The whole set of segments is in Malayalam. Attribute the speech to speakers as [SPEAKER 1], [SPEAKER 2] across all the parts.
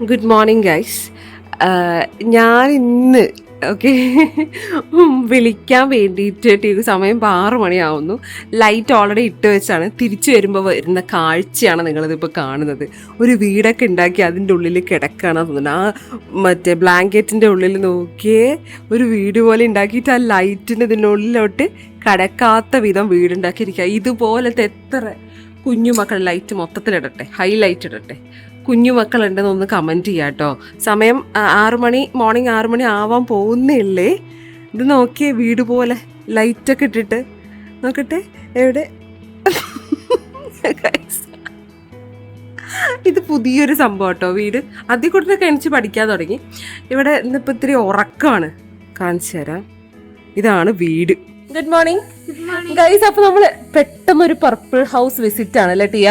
[SPEAKER 1] ഗുഡ് മോർണിംഗ് ഗൈസ് ഞാൻ ഇന്ന് ഓക്കെ വിളിക്കാൻ വേണ്ടിയിട്ട് സമയം ആറ് മണിയാവുന്നു. ലൈറ്റ് ഓൾറെഡി ഇട്ട് വെച്ചാണ് തിരിച്ചു വരുമ്പോൾ വരുന്ന കാഴ്ചയാണ് നിങ്ങളിതിപ്പോൾ കാണുന്നത്. ഒരു വീടൊക്കെ ഉണ്ടാക്കി അതിന്റെ ഉള്ളിൽ കിടക്കുകയാണ് തോന്നുന്നത് ആ മറ്റേ ബ്ലാങ്കറ്റിന്റെ ഉള്ളിൽ നോക്കിയേ ഒരു വീട് പോലെ ഉണ്ടാക്കിയിട്ട് ആ ലൈറ്റിന്റെ ഇതിനുള്ളിലോട്ട് കിടക്കാത്ത വിധം വീടുണ്ടാക്കിയിരിക്കുക. ഇതുപോലത്തെ എത്ര കുഞ്ഞുമക്കൾ ലൈറ്റ് മൊത്തത്തിലിടട്ടെ ഹൈലൈറ്റ് ഇടട്ടെ. കുഞ്ഞുമക്കളുണ്ടെന്ന് ഒന്ന് കമന്റ് ചെയ്യാം കേട്ടോ. സമയം ആറുമണി മണി മോർണിംഗ് ആറുമണി ആവാൻ പോകുന്നില്ലേ? ഇത് നോക്കിയേ വീട് പോലെ ലൈറ്റൊക്കെ ഇട്ടിട്ട്. നോക്കട്ടെ എവിടെ. ഇത് പുതിയൊരു സംഭവം കേട്ടോ വീട്. അതിൽ കൂടെ എണിച്ച് പഠിക്കാൻ തുടങ്ങി. ഇവിടെ ഇന്നിപ്പോൾ ഇത്തിരി ഉറക്കമാണ്. കാണിച്ചു തരാം. ഇതാണ് വീട്. ഗുഡ് മോർണിംഗ് ഗൈസ് അപ്പൊ നമ്മൾ പെട്ടെന്ന് ഒരു പർപ്പിൾ ഹൗസ് വിസിറ്റ് ആണ് അല്ലേ Tia?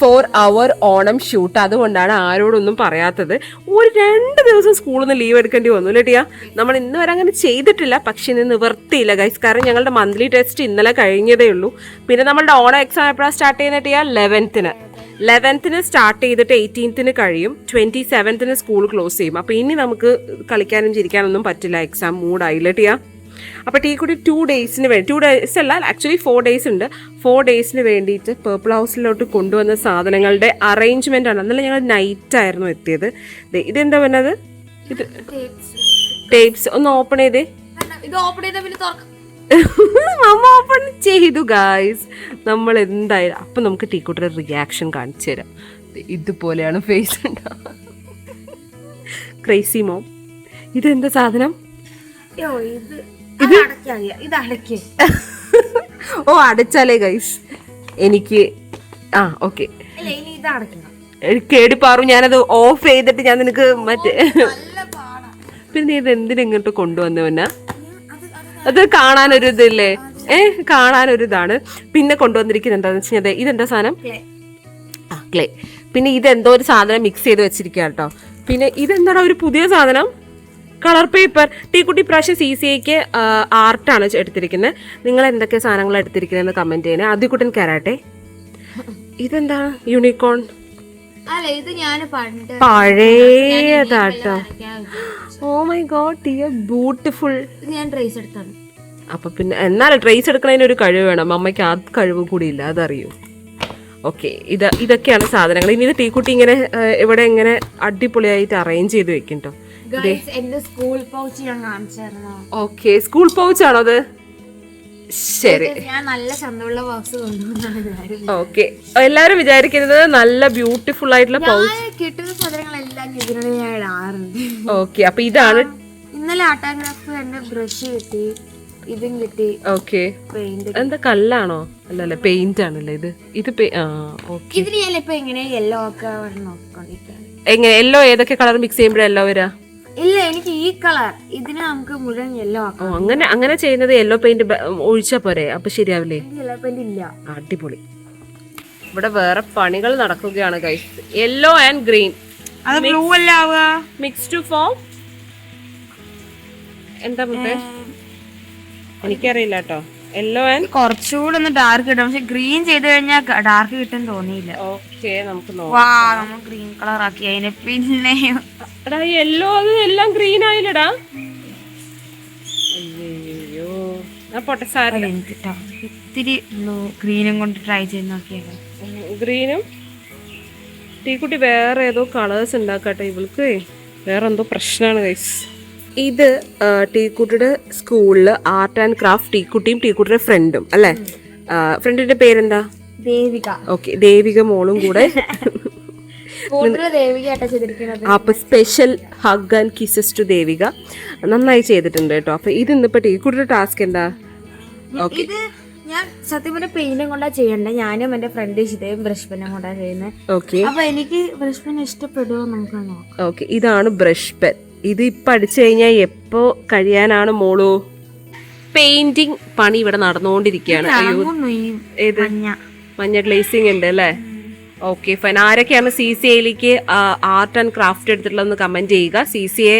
[SPEAKER 1] For our Onam shoot അതുകൊണ്ടാണ് ആരോടൊന്നും പറയാത്തത്. ഒരു രണ്ട് ദിവസം സ്കൂളിൽ നിന്ന് ലീവ് എടുക്കേണ്ടി വന്നു അല്ലേ ടിയ? നമ്മൾ ഇന്ന് വരെ അങ്ങനെ ചെയ്തിട്ടില്ല പക്ഷെ ഇന്ന് നിവർത്തിയില്ല ഗൈസ് കാരണം ഞങ്ങളുടെ മന്ത്ലി ടെസ്റ്റ് ഇന്നലെ കഴിഞ്ഞതേ ഉള്ളൂ. പിന്നെ നമ്മളുടെ ഓണം എക്സാം എപ്പോഴാണ് സ്റ്റാർട്ട് ചെയ്യുന്നത് ടിയ? ലെവൻത്തിന് ലെവൻത്തിന് സ്റ്റാർട്ട് ചെയ്തിട്ട് എയ്റ്റീൻത്തിന് കഴിയും. ട്വന്റി സെവൻത്തിന് സ്കൂൾ ക്ലോസ് ചെയ്യും. അപ്പൊ ഇനി നമുക്ക് കളിക്കാനും ചിരിക്കാനൊന്നും പറ്റില്ല എക്സാം മൂഡായില്ലേ ടിയ? അപ്പോൾ ടീ കുടി ടു ഡേയ്സിന് വേണ്ടി ടു ഡേയ്സ് അല്ല ആക്ച്വലി ഫോർ ഡേയ്സ് ഉണ്ട്. ഫോർ ഡേയ്സിന് വേണ്ടിയിട്ട് പേർപ്പിൾ ഹൗസിലോട്ട് കൊണ്ടുവന്ന സാധനങ്ങളുടെ അറേഞ്ച്മെന്റ് ആണ്. അന്നല്ല ഞങ്ങൾ നൈറ്റ് ആയിരുന്നു എത്തിയത്. ഇതെന്താ പറഞ്ഞത്? ഇത് ടേപ്സ് ഒന്ന് ഓപ്പൺ ചെയ്തേ.
[SPEAKER 2] ഇത് ഓപ്പൺ ചെയ്ത പിന്നെ തുറക്കാം.
[SPEAKER 1] മമ്മ ഓപ്പൺ ചെയ്തു ഗായ്സ് നമ്മൾ എന്തായാലും അപ്പം നമുക്ക് ടീക്കൂട്ടറെ റിയാക്ഷൻ കാണിച്ചു തരാം. ഇതുപോലെയാണ് ഫേസ് ഉണ്ടാവുക ക്രൈസി മോം ഇതെന്താ സാധനം?
[SPEAKER 2] ഇത് ഇത് അടയ്ക്കാ ഇത് അടയ്ക്കേ.
[SPEAKER 1] ഓ അടച്ചാലേ ഗൈസ് എനിക്ക് ആ ഓക്കെ
[SPEAKER 2] അല്ല ഇനി ഇത് അടയ്ക്കണം.
[SPEAKER 1] കേടി പാറു ഞാനത് ഓഫ് ചെയ്തിട്ട് ഞാൻ നിനക്ക് മറ്റേ പിന്നെ ഇത് എന്തിനെങ്ങോട്ട് കൊണ്ടുവന്നവനാ അത് കാണാനൊരു ഇതില്ലേ? ഏ കാണാനൊരു ഇതാണ് പിന്നെ കൊണ്ടുവന്നിരിക്കുന്നത് എന്താന്ന് വെച്ച് കഴിഞ്ഞാൽ ഇതെന്താ സാധനം. ആ ക്ലേ. പിന്നെ ഇതെന്തോ ഒരു സാധനം മിക്സ് ചെയ്ത് വെച്ചിരിക്കുക കേട്ടോ പിന്നെ ഇതെന്താണ് ഒരു പുതിയ സാധനം? കളർ പേപ്പർ ടീക്കുട്ടി പ്രാവശ്യം സി സി ഐക്ക് ആർട്ടാണ് എടുത്തിരിക്കുന്നത് നിങ്ങൾ എന്തൊക്കെ സാധനങ്ങൾ എടുത്തിരിക്കുന്നതെന്ന് കമന്റ് ചെയ്യണേ. ആദ്യക്കുട്ടൻ കരാട്ടെ. ഇതെന്താ? യൂണിക്കോൺ. പഴയതാട്ടോ. ഓ മൈ ഗോഡ് ടിയർ ബ്യൂട്ടിഫുൾ
[SPEAKER 2] ഞാൻ ട്രേസ് എടുത്താണ്.
[SPEAKER 1] അപ്പൊ പിന്നെ എന്നാലും ട്രേസ് എടുക്കുന്നതിന് ഒരു കഴിവ് വേണം. അമ്മയ്ക്ക് ആ കഴിവ് കൂടി ഇല്ല അതറിയൂ. ഓക്കെ ഇത് ഇതൊക്കെയാണ് സാധനങ്ങൾ. ഇനി ഇത് ടീക്കുട്ടി ഇങ്ങനെ ഇവിടെ ഇങ്ങനെ അടിപൊളിയായിട്ട് അറേഞ്ച് ചെയ്ത് വെക്കും കേട്ടോ
[SPEAKER 2] എന്റെ സ്കൂൾ പൗച്ച് ഞാൻ കാണിച്ചായിരുന്നു?
[SPEAKER 1] ഓക്കെ സ്കൂൾ പൗച്ചാണോ അത്? ശരി.
[SPEAKER 2] ഞാൻ നല്ല ചന്തമുള്ള ബോക്സ് കൊണ്ടുവന്നാണ് എല്ലാവരും
[SPEAKER 1] ഓക്കെ എല്ലാവരും വിചാരിക്കുന്നത് നല്ല ബ്യൂട്ടിഫുൾ ആയിട്ടുള്ള പൗച്ച്
[SPEAKER 2] കിട്ടുന്ന സാധനങ്ങളെല്ലാം ഞാൻ ഇടാറുണ്ട്.
[SPEAKER 1] ഓക്കെ അപ്പൊ ഇതാണ്
[SPEAKER 2] ഇന്നലെ ആട്ടാഗ്രാഫ് എന്റെ ബ്രഷ് കിട്ടി ഇതും കിട്ടി.
[SPEAKER 1] ഓക്കെ എന്താ കല്ലാണോ? അല്ലല്ലേ പെയിന്റ് ആണല്ലേ ഇത്? ഇത് എങ്ങനെയാ
[SPEAKER 2] ഇതിന് ഞാൻ ഇപ്പൊ എങ്ങനെ യെല്ലോ ഒക്കെ നോക്കിക്കൊണ്ടിരിക്കുകയാണ്
[SPEAKER 1] എങ്ങനെ യെല്ലോ ഏതൊക്കെ കളർ മിക്സ് ചെയ്യുമ്പോഴെല്ലോ വരാ?
[SPEAKER 2] ഇല്ല എനിക്ക് ഈ കളർ. ഇതിന് നമുക്ക് മുഴുവൻ യെല്ലോ
[SPEAKER 1] ഓ
[SPEAKER 2] ആക്കാം
[SPEAKER 1] അങ്ങനെ അങ്ങനെ ചെയ്യുന്നത് യെല്ലോ പെയിന്റ് ഒഴിച്ചാ പോരെ? അപ്പൊ ശരിയാവില്ലേ?
[SPEAKER 2] യെല്ലോ പെയിന്റ് ഇല്ല.
[SPEAKER 1] അടിപൊളി. ഇവിടെ വേറെ പണികൾ നടക്കുകയാണ് ഗൈസ് യെല്ലോ ആൻഡ് ഗ്രീൻ
[SPEAKER 2] അത് ബ്ലൂ അല്ല ആവുക.
[SPEAKER 1] മിക്സ് ടു ഫോം എന്താ മുത്തേ? എനിക്കറിയില്ല കേട്ടോ. യെല്ലോ ആൻഡ്
[SPEAKER 2] കുറച്ചുകൂടെ ഒന്ന് ഡാർക്ക് കിട്ടും. പക്ഷെ ഗ്രീൻ ചെയ്ത് കഴിഞ്ഞാൽ ഡാർക്ക് കിട്ടും തോന്നിയില്ല.
[SPEAKER 1] ഓക്കെ നമുക്ക് നോക്കാം.
[SPEAKER 2] വാ നമ്മൾ ഗ്രീൻ കളർ ആക്കി അതിനെ പിന്നെ
[SPEAKER 1] എടാ യെല്ലോ അത് എല്ലാം ഗ്രീൻ ആയില്ലടാ. അയ്യോ പോട്ടെ
[SPEAKER 2] ഇത്തിരി ബ്ലൂ ഗ്രീനും കൊണ്ട് ട്രൈ ചെയ്ത് നോക്കിയത്
[SPEAKER 1] ഗ്രീനും ടീക്കുട്ടി വേറെ ഏതോ കളേഴ്സ് ഉണ്ടാക്കട്ടെ ഇവൾക്ക്. വേറെ എന്തോ പ്രശ്നമാണ് ഗൈസ് ഇത് ടീക്കുട്ടിയുടെ സ്കൂളിൽ ആർട്ട് ആൻഡ് ക്രാഫ്റ്റ് ടീക്കുട്ടിയും ടീക്കുട്ടിയുടെ ഫ്രണ്ടും അല്ലേ? ഫ്രണ്ടിന്റെ പേരെന്താ?
[SPEAKER 2] ദേവിക.
[SPEAKER 1] ഓക്കെ ദേവിക മോളും കൂടെ. അപ്പൊ special hug and kisses to Devika. നന്നായി ചെയ്തിട്ടുണ്ട് കേട്ടോ. അപ്പൊ ഇത് ഇന്നിപ്പോ ടീക്കുട്ടിയുടെ ടാസ്ക് എന്താ? ഓക്കെ.
[SPEAKER 2] ഞാൻ സത്യം പറഞ്ഞ പെയിന്റും കൊണ്ടാ ചെയ്യണ്ടേ. ഞാനും എന്റെ ഫ്രണ്ട് ഇഷ്ടയും ബ്രഷ് പെന്നും കൊണ്ടാ ചെയ്യുന്നത് അപ്പൊ എനിക്ക് ബ്രഷ് പെൻ ഇഷ്ടപ്പെടുമോ നമുക്ക് നോക്കാം.
[SPEAKER 1] ഓക്കെ ഇതാണ് ബ്രഷ് പെൻ ഇത് ഇപ്പം അടിച്ചു കഴിഞ്ഞാൽ എപ്പോ കഴിയാനാണ് മോളു? പെയിന്റിങ് പണി ഇവിടെ നടന്നുകൊണ്ടിരിക്കുകയാണ്. ഏത്?
[SPEAKER 2] മഞ്ഞ.
[SPEAKER 1] ഗ്ലേസിംഗ് ഉണ്ട് അല്ലേ? ഓക്കെ ഫൈൻ ആരൊക്കെയാണ് സി സി എയിലേക്ക് ആർട്ട് ആൻഡ് ക്രാഫ്റ്റ് എടുത്തിട്ടുള്ളതെന്ന് കമന്റ് ചെയ്യുക. C C A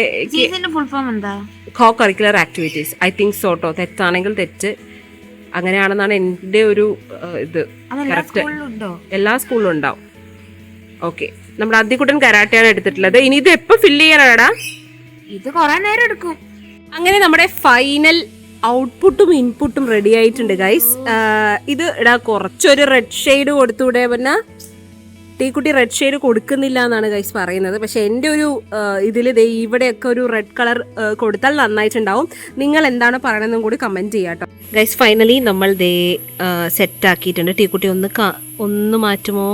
[SPEAKER 1] co curricular activities I think Soto തെറ്റാണെങ്കിൽ തെറ്റ്. അങ്ങനെയാണെന്നാണ് എന്റെ ഒരു ഇത്. കറക്റ്റ്
[SPEAKER 2] ഉണ്ടോ
[SPEAKER 1] എല്ലാ സ്കൂളിലും ഉണ്ടാവും. ഓക്കെ നമ്മുടെ അദ്ദിക്കുട്ടൻ കരാട്ടയാണ് എടുത്തിട്ടുള്ളത്. ഇനി ഇത് എപ്പോ ഫില്ല് ചെയ്യാനാടാ?
[SPEAKER 2] ഇത് കൊറേ നേരം എടുക്കും.
[SPEAKER 1] അങ്ങനെ നമ്മുടെ ഫൈനൽ ഔട്ട്പുട്ടും ഇൻപുട്ടും റെഡി ആയിട്ടുണ്ട് ഗൈസ് ഇത് ഇടാ കുറച്ചൊരു റെഡ് ഷെയ്ഡ് കൊടുത്തൂടെ പിന്നെ ടീക്കുട്ടി റെഡ് ഷെയ്ഡ് കൊടുക്കുന്നില്ല എന്നാണ് ഗൈസ് പറയുന്നത്. പക്ഷെ എന്റെ ഒരു ഇതിൽ ദേ ഇവിടെയൊക്കെ ഒരു റെഡ് കളർ കൊടുത്താൽ നന്നായിട്ടുണ്ടാവും. നിങ്ങൾ എന്താണ് പറയണമെന്നും കൂടി കമന്റ് ചെയ്യാം കേട്ടോ. ഗൈസ് ഫൈനലി നമ്മൾ ദേ സെറ്റ് ആക്കിയിട്ടുണ്ട്. ടീക്കുട്ടി ഒന്ന് ഒന്ന് മാറ്റുമോ?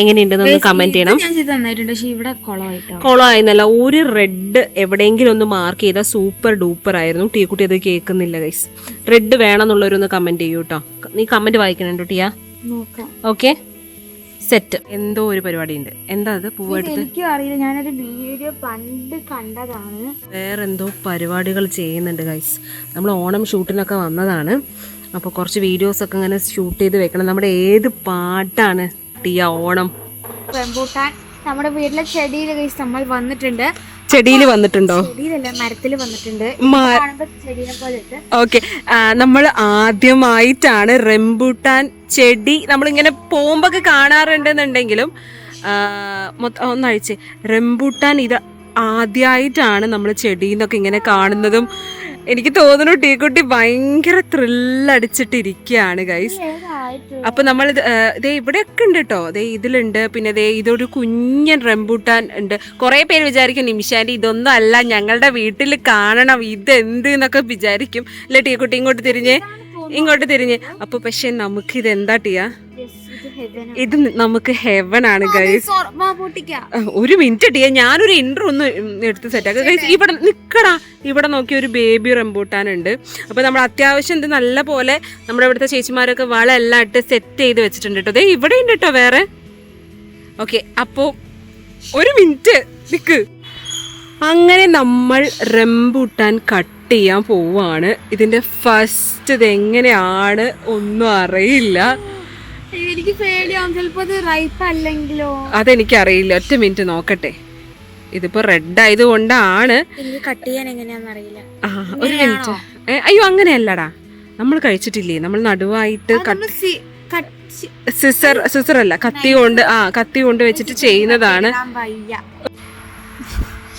[SPEAKER 1] എങ്ങനെയുണ്ടെന്നൊന്ന് കമന്റ് ചെയ്യണം. കൊളമായിരുന്നല്ല ഒരു റെഡ് എവിടെയെങ്കിലും ഒന്ന് മാർക്ക് ചെയ്താൽ സൂപ്പർ ഡൂപ്പർ ആയിരുന്നു. ടീക്കുട്ടി അത് കേൾക്കുന്നില്ല ഗൈസ് റെഡ് വേണമെന്നുള്ളവരൊന്ന് കമന്റ് ചെയ്യൂ കേട്ടോ. നീ കമന്റ് വായിക്കണുണ്ടോ ടിയാ? Okay set. എന്തോ ഒരു പരിപാടി ഉണ്ട് എന്താ അത് പൂവെടുത്ത്
[SPEAKER 2] എനിക്കും അറിയില്ല. ഞാനൊരു വീഡിയോ പണ്ട് കണ്ടതാണ്.
[SPEAKER 1] വേറെ എന്തോ പരിപാടികൾ ചെയ്യുന്നുണ്ട് ഗൈസ് നമ്മൾ ഓണം ഷൂട്ടിനൊക്കെ വന്നതാണ്. അപ്പോൾ കുറച്ച് വീഡിയോസൊക്കെ ഇങ്ങനെ ഷൂട്ട് ചെയ്ത് വെക്കണം. നമ്മുടെ ഏത് പാട്ടാണ് ടിയ ഓണം?
[SPEAKER 2] റംബൂട്ടാൻ. നമ്മുടെ വീട്ടിലെ ചെടിയിൽ ഗൈസ് നമ്മൾ വന്നിട്ടുണ്ട്.
[SPEAKER 1] ചെടിയിൽ വന്നിട്ടുണ്ടോ?
[SPEAKER 2] മരത്തിൽ വന്നിട്ടുണ്ട്.
[SPEAKER 1] ഓക്കെ. നമ്മൾ ആദ്യമായിട്ടാണ് റെമ്പൂട്ടാൻ ചെടി നമ്മളിങ്ങനെ പോകുമ്പോൾ കാണാറുണ്ടെന്നുണ്ടെങ്കിലും മൊത്തം മൊത്ത- ഒന്നഴിച്ച് റെമ്പൂട്ടാൻ ഇത് ആദ്യമായിട്ടാണ് നമ്മൾ ചെടിന്നൊക്കെ ഇങ്ങനെ കാണുന്നതും എനിക്ക് തോന്നുന്നു ടീക്കുട്ടി ഭയങ്കര ത്രില്ലടിച്ചിട്ടിരിക്കുകയാണ് ഗൈസ് അപ്പൊ നമ്മൾ ഇതേ ഇവിടെയൊക്കെ ഉണ്ട് കേട്ടോ ദേ ഇതിലുണ്ട് പിന്നെ ദേ ഇതൊരു കുഞ്ഞൻ റംബൂട്ടാൻ ഉണ്ട്. കുറെ പേര് വിചാരിക്കും നിമിഷാന്റെ ഇതൊന്നും അല്ല ഞങ്ങളുടെ വീട്ടിൽ കാണണം ഇത് എന്ത് എന്നൊക്കെ വിചാരിക്കും. അല്ലെ ടീക്കുട്ടി ഇങ്ങോട്ട് തിരിഞ്ഞ്? ഇങ്ങോട്ട് തിരിഞ്ഞ്. അപ്പൊ പക്ഷെ നമുക്ക് ഇത് എന്താ ടിയാ? ഇത് നമുക്ക് ഹെവൻ ആണ് ഗൈസ് ഒരു മിനിറ്റ് ടിയാ. ഞാനൊരു ഇൻട്രോ ഒന്ന് എടുത്ത് സെറ്റാക്കാം ഗൈസ് ഇവിടെ നിക്കടാ. ഇവിടെ നോക്കി ഒരു ബേബി റംബൂട്ടാൻ ഉണ്ട് അപ്പൊ നമ്മൾ അത്യാവശ്യം ഇത് നല്ല പോലെ നമ്മുടെ ഇവിടുത്തെ ചേച്ചിമാരൊക്കെ വളെല്ലാം ഇട്ട് സെറ്റ് ചെയ്ത് വെച്ചിട്ടുണ്ട് കേട്ടോ ദേ ഇവിടെ ഉണ്ട് കേട്ടോ വേറെ. ഓക്കെ അപ്പോ ഒരു മിനിറ്റ് നിക്ക്. അങ്ങനെ നമ്മൾ റംബൂട്ടാൻ കട്ട് ചെയ്യാൻ പോവാണ്. ഇതിന്റെ ഫസ്റ്റ് ഇത് എങ്ങനെയാണ് ഒന്നും അറിയില്ല.
[SPEAKER 2] എനിക്ക് പേടിയാവും. ചിലപ്പോ അത് റൈപ്പ് അല്ലെങ്കിലോ?
[SPEAKER 1] അതെനിക്കറിയില്ല. ഒറ്റ മിനിറ്റ് നോക്കട്ടെ. ഇതിപ്പോ റെഡ് ആയതുകൊണ്ടാണ്.
[SPEAKER 2] കട്ട് ചെയ്യാൻ അറിയില്ല.
[SPEAKER 1] ഒരു മിനിറ്റ് അയ്യോ അങ്ങനെയല്ലടാ. നമ്മൾ കഴിച്ചിട്ടില്ലേ? നമ്മൾ നടുവായിട്ട് കട്ട് സിസർ സിസർ അല്ല കത്തി കൊണ്ട് ആ കത്തി കൊണ്ട് വെച്ചിട്ട് ചെയ്യുന്നതാണ്.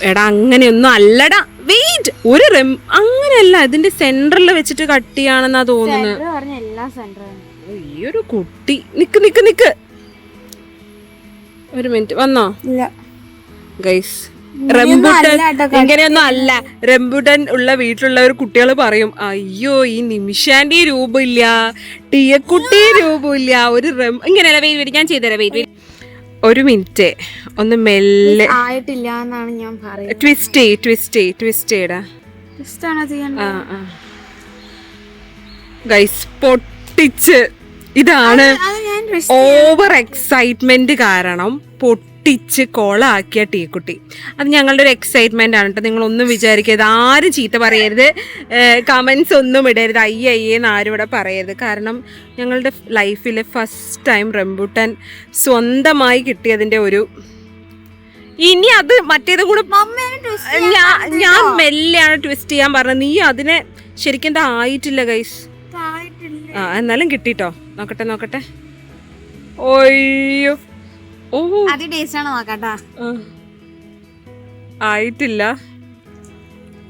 [SPEAKER 1] എടാ അങ്ങനെയൊന്നും അല്ലടാ. വെയിറ്റ് ഒരു റെം അങ്ങനെയല്ല ഇതിന്റെ സെന്ററിൽ വെച്ചിട്ട് കട്ടിയാണെന്നാ ചെയ്യാണെന്നാ തോന്നുന്നത്.
[SPEAKER 2] പറഞ്ഞ എല്ലാ
[SPEAKER 1] ഈ ഒരു കുട്ടി. നിക്ക് നിക്ക് നിക്ക്. ഒരു മിനിറ്റ് വന്നോ?
[SPEAKER 2] ഇല്ല.
[SPEAKER 1] ഗൈസ് റംബുട്ടൻ ഇങ്ങനെയൊന്നും അല്ല. റംബുട്ടൻ ഉള്ള വീട്ടിലുള്ളവർ കുട്ടികൾ പറയും അയ്യോ ഈ നിമിഷാന്റെ രൂപമില്ല. ടിയക്കുട്ടി രൂപമില്ല. ഒരു റം ഇങ്ങനെയല്ല വെയിറ്റ് വെയിറ്റ് ഞാൻ ചെയ്തുതരാം. വെയിറ്റ് വെയിറ്റ് ഒരു മിനിറ്റ്. ഒന്ന് മെല്ലെ
[SPEAKER 2] ആയിട്ടില്ല എന്നാണ് ഞാൻ പറയുന്നത്.
[SPEAKER 1] ട്വിസ്റ്റ് ചെയ് ട്വിസ്റ്റ് ചെയ് ട്വിസ്റ്റ് ചെയ്യടാ.
[SPEAKER 2] ഇഷ്ടമാണോ ചെയ്യാൻ
[SPEAKER 1] ആ ആ. ഗൈസ് പൊട്ടിച്ച്. ഇതാണ് ഓവർ എക്സൈറ്റ്മെന്റ് കാരണം പൊട്ടിച്ച് കോളാക്കിയ ടീക്കുട്ടി. അത് ഞങ്ങളുടെ ഒരു എക്സൈറ്റ്മെന്റ് ആണ് കേട്ടോ നിങ്ങളൊന്നും വിചാരിക്കരുത്. ആരും ചീത്ത പറയരുത്. കമൻസ് ഒന്നും ഇടരുത്. അയ്യ അയ്യേന്ന് ആരും ഇവിടെ പറയരുത്. കാരണം ഞങ്ങളുടെ ലൈഫിലെ ഫസ്റ്റ് ടൈം റംബൂട്ടൻ സ്വന്തമായി കിട്ടിയതിന്റെ ഒരു ഇനി അത് മറ്റേതും കൂടെ ഞാൻ ഞാൻ മെല്ലെയാണ് ട്വിസ്റ്റ് ചെയ്യാൻ പറഞ്ഞത്. നീ അതിനെ ശരിക്കും എന്താ ആയിട്ടില്ല ഗൈസ് ആ എന്നാലും കിട്ടിട്ടോ. നോക്കട്ടെ നോക്കട്ടെ. ഒയ്യോ ഓ
[SPEAKER 2] അത് ടേസ്റ്റ് ആണ് നോക്കാട്ടാ.
[SPEAKER 1] ആയിട്ടില്ല.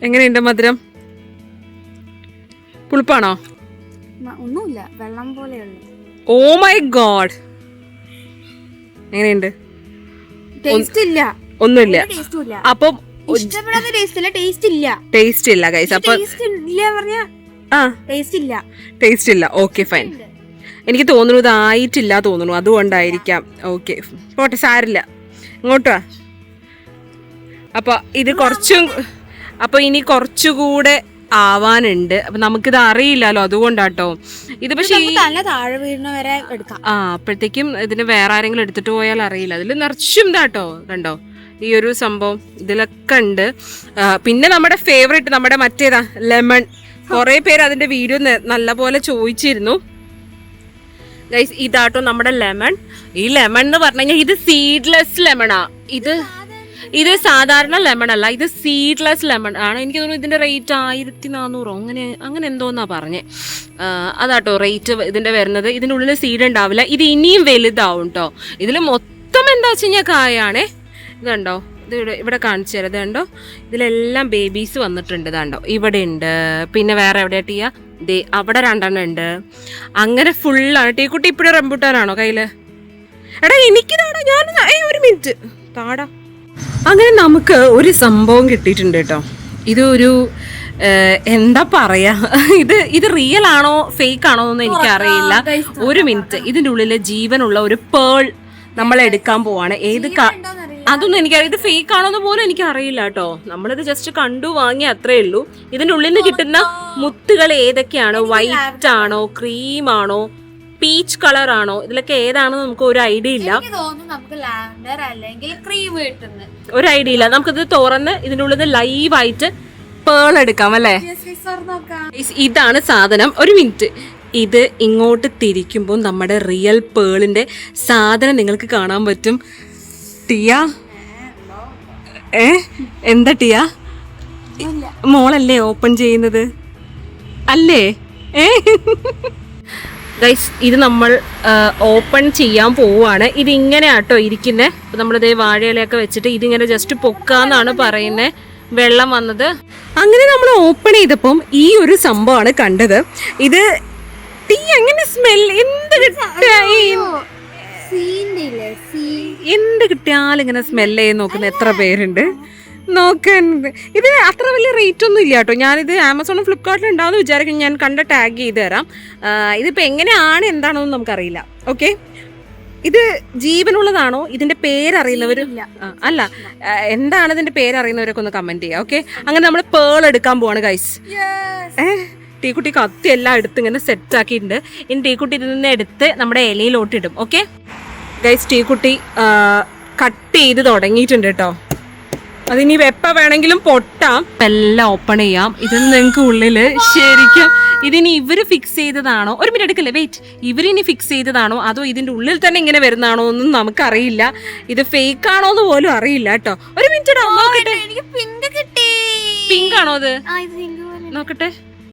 [SPEAKER 1] എങ്ങനെയുണ്ട് മധുരം? പുളിപ്പാണോ?
[SPEAKER 2] ഒന്നുമില്ല. വെള്ളം പോലെയുള്ളു
[SPEAKER 1] ഓ മൈ ഗോഡ്. എങ്ങനെയുണ്ട്?
[SPEAKER 2] ടേസ്റ്റ് ഇല്ല.
[SPEAKER 1] ഒന്നുമില്ല. അപ്പം
[SPEAKER 2] ഇഷ്ടപ്പെടാത്ത ടേസ്റ്റ് ഇല്ല. ടേസ്റ്റ് ഇല്ല.
[SPEAKER 1] ടേസ്റ്റ് ഇല്ല ഗൈസ് അപ്പൊ
[SPEAKER 2] ടേസ്റ്റ് ഇല്ല പറഞ്ഞ ടേസ്റ്റ് ഇല്ല.
[SPEAKER 1] ടേസ്റ്റ് ഇല്ല. ഓക്കെ ഫൈൻ എനിക്ക് തോന്നുന്നു ഇതായിട്ടില്ല തോന്നുന്നു. അതുകൊണ്ടായിരിക്കാം. ഓക്കെ പോട്ടെ സാരില്ല. ഇങ്ങോട്ടാ അപ്പൊ ഇത് കുറച്ചും അപ്പൊ ഇനി കുറച്ചുകൂടെ ആവാനുണ്ട്. അപ്പൊ നമുക്കിത് അറിയില്ലല്ലോ അതുകൊണ്ടാട്ടോ. ഇത് പക്ഷേ
[SPEAKER 2] താഴെ വീഴുന്ന വരെ എടുക്കാം.
[SPEAKER 1] ആ അപ്പോഴത്തേക്കും ഇതിന് വേറെ ആരെങ്കിലും എടുത്തിട്ട് പോയാൽ അറിയില്ല. അതിൽ നിറച്ചും ഇതാട്ടോ. കണ്ടോ? ഈ ഒരു സംഭവം ഇതിലൊക്കെ ഉണ്ട്. പിന്നെ നമ്മുടെ ഫേവറേറ്റ് നമ്മുടെ മറ്റേതാ ലെമൺ കുറെ പേര് അതിന്റെ വീഡിയോ നല്ലപോലെ ചോദിച്ചിരുന്നു. ഗൈസ് ഇതാട്ടോ നമ്മുടെ ലെമൺ ഈ ലെമൺ എന്ന് പറഞ്ഞു ഇത് സീഡ്ലെസ് ലെമണാ ഇത് ഇത് സാധാരണ ലെമൺ അല്ല. ഇത് സീഡ്ലെസ് ലെമൺ ആണ്. എനിക്ക് തോന്നുന്നു ഇതിന്റെ റേറ്റ് ആയിരത്തി നാനൂറോ അങ്ങനെ അങ്ങനെ എന്തോന്നാ പറഞ്ഞേ. അതാട്ടോ റേറ്റ് ഇതിന്റെ വരുന്നത്. ഇതിന്റെ ഉള്ളിൽ സീഡ് ഉണ്ടാവില്ല. ഇത് ഇനിയും വലുതാവും കേട്ടോ ഇതിൽ മൊത്തം എന്താ വെച്ച് കഴിഞ്ഞാൽ കായാണേ. ഇതുണ്ടോ? ഇത് ഇവിടെ ഇവിടെ കാണിച്ചു തരാം. ഇതുണ്ടോ ഇതിലെല്ലാം ബേബീസ് വന്നിട്ടുണ്ട് ഇതാണ്ടോ ഇവിടെ ഉണ്ട്. പിന്നെ വേറെ എവിടെ ടീയ? ദേ അവിടെ രണ്ടെണ്ണം ഉണ്ട്. അങ്ങനെ ഫുള്ളാണ് ടീക്കുട്ടി ഇപ്പോഴും റംബുട്ടാനാണോ കയ്യിൽ എടാ എനിക്ക് താടാ ഞാൻ ഒരു മിനിറ്റ് താടാ. അങ്ങനെ നമുക്ക് ഒരു സംഭവം കിട്ടിയിട്ടുണ്ട് കേട്ടോ. ഇത് ഒരു എന്താ പറയാ? ഇത് ഇത് റിയൽ ആണോ ഫേക്ക് ആണോ എന്ന് എനിക്കറിയില്ല. ഒരു മിനിറ്റ് ഇതിന്റെ ഉള്ളിൽ ജീവനുള്ള ഒരു പേൾ നമ്മൾ എടുക്കാൻ പോവാണ്. ഏത് അതൊന്നും എനിക്കറിയാം ഇത് ഫേക്ക് ആണോന്ന് പോലും എനിക്ക് അറിയില്ല കേട്ടോ. നമ്മളിത് ജസ്റ്റ് കണ്ടു വാങ്ങി അത്രേ ഉള്ളൂ. ഇതിന്റെ ഉള്ളിൽ നിന്ന് കിട്ടുന്ന മുത്തുകൾ ഏതൊക്കെയാണ്? വൈറ്റ് ആണോ? ക്രീം ആണോ? പീച്ച് കളർ ആണോ? ഇതിലൊക്കെ ഏതാണെന്ന് നമുക്ക് ഒരു ഐഡിയ ഇല്ല.
[SPEAKER 2] നമുക്ക് ലാവൻഡർ അല്ലെങ്കിൽ ക്രീം
[SPEAKER 1] ഒരു ഐഡിയ ഇല്ല. നമുക്കിത് തുറന്ന് ഇതിന്റെ ഉള്ളിൽ നിന്ന് ലൈവായിട്ട് പേൾ എടുക്കാം അല്ലേ? ഇതാണ് സാധനം. ഒരു മിനിറ്റ് ഇത് ഇങ്ങോട്ട് തിരിക്കുമ്പോൾ നമ്മുടെ റിയൽ പേളിന്റെ സാധനം നിങ്ങൾക്ക് കാണാൻ പറ്റും. ടിയ? ഏ? എന്താ ടിയ? മോളല്ലേ ഓപ്പൺ ചെയ്യുന്നത്? അല്ലേ? ഏ? ഗൈസ് ഇത് നമ്മൾ ഓപ്പൺ ചെയ്യാൻ പോവുകയാണ് ഇതിങ്ങനെ ആട്ടോ ഇരിക്കുന്നത് നമ്മളിതേ വാഴയിലൊക്കെ വെച്ചിട്ട് ഇതിങ്ങനെ ജസ്റ്റ് പൊക്കാന്നാണ് പറയുന്നത് വെള്ളം വന്നത്. അങ്ങനെ നമ്മൾ ഓപ്പൺ ചെയ്തപ്പം ഈ ഒരു സംഭവമാണ് കണ്ടത്. ഇത് തീ എങ്ങനെ സ്മെൽ എന്ത് കിട്ടിയ എന്ത് കിട്ടിയാലും ഇങ്ങനെ സ്മെൽ ചെയ്ത് നോക്കുന്ന എത്ര പേരുണ്ട്? നോക്കാൻ ഇത് അത്ര വലിയ റേറ്റ് ഒന്നും ഇല്ല കേട്ടോ. ഞാനിത് ആമസോണും ഫ്ലിപ്കാർട്ടിലും ഉണ്ടാവുമെന്ന് വിചാരിക്കും ഞാൻ കണ്ട ടാഗ് ചെയ്ത് തരാം. ഇതിപ്പോൾ എങ്ങനെയാണ് എന്താണെന്ന് നമുക്കറിയില്ല. ഓക്കെ ഇത് ജീവനുള്ളതാണോ? ഇതിന്റെ പേരറിയുന്നവർ അല്ല. എന്താണ് ഇതിന്റെ പേരറിയുന്നവരൊക്കെ ഒന്ന് കമന്റ് ചെയ്യാം. ഓക്കെ അങ്ങനെ നമ്മൾ പേൾ എടുക്കാൻ പോവാണ് ഗൈസ് ഏ? ടീക്കുട്ടി കത്തി എല്ലാം എടുത്ത് ഇങ്ങനെ സെറ്റ് ആക്കിയിട്ടുണ്ട്. ഇനി ടീക്കുട്ടി ഇതിൽ നിന്ന് എടുത്ത് നമ്മുടെ ഇലയിലോട്ട് ഇടും. ഓക്കെ ഗൈസ് ടീക്കുട്ടി കട്ട് ചെയ്ത് തുടങ്ങിയിട്ടുണ്ട് കേട്ടോ. അതിനി വെപ്പ വേണമെങ്കിലും പൊട്ടാം. എല്ലാം ഓപ്പൺ ചെയ്യാം. ഇത് നിങ്ങൾക്ക് ഉള്ളിൽ ശരിക്കും ഇതിനി ഇവർ ഫിക്സ് ചെയ്തതാണോ? ഒരു മിനിറ്റ് എടുക്കല്ലേ? വെയിറ്റ് ഇവരിനി ഫിക്സ് ചെയ്തതാണോ? അതോ ഇതിന്റെ ഉള്ളിൽ തന്നെ ഇങ്ങനെ വരുന്നതാണോ ഒന്നും നമുക്കറിയില്ല. ഇത് ഫേക്ക് ആണോ എന്ന് പോലും അറിയില്ല കേട്ടോ. ഒരു മിനിറ്റ് നോക്കട്ടെ.
[SPEAKER 2] പിങ്ക്
[SPEAKER 1] ആണോ അത്? നോക്കട്ടെ.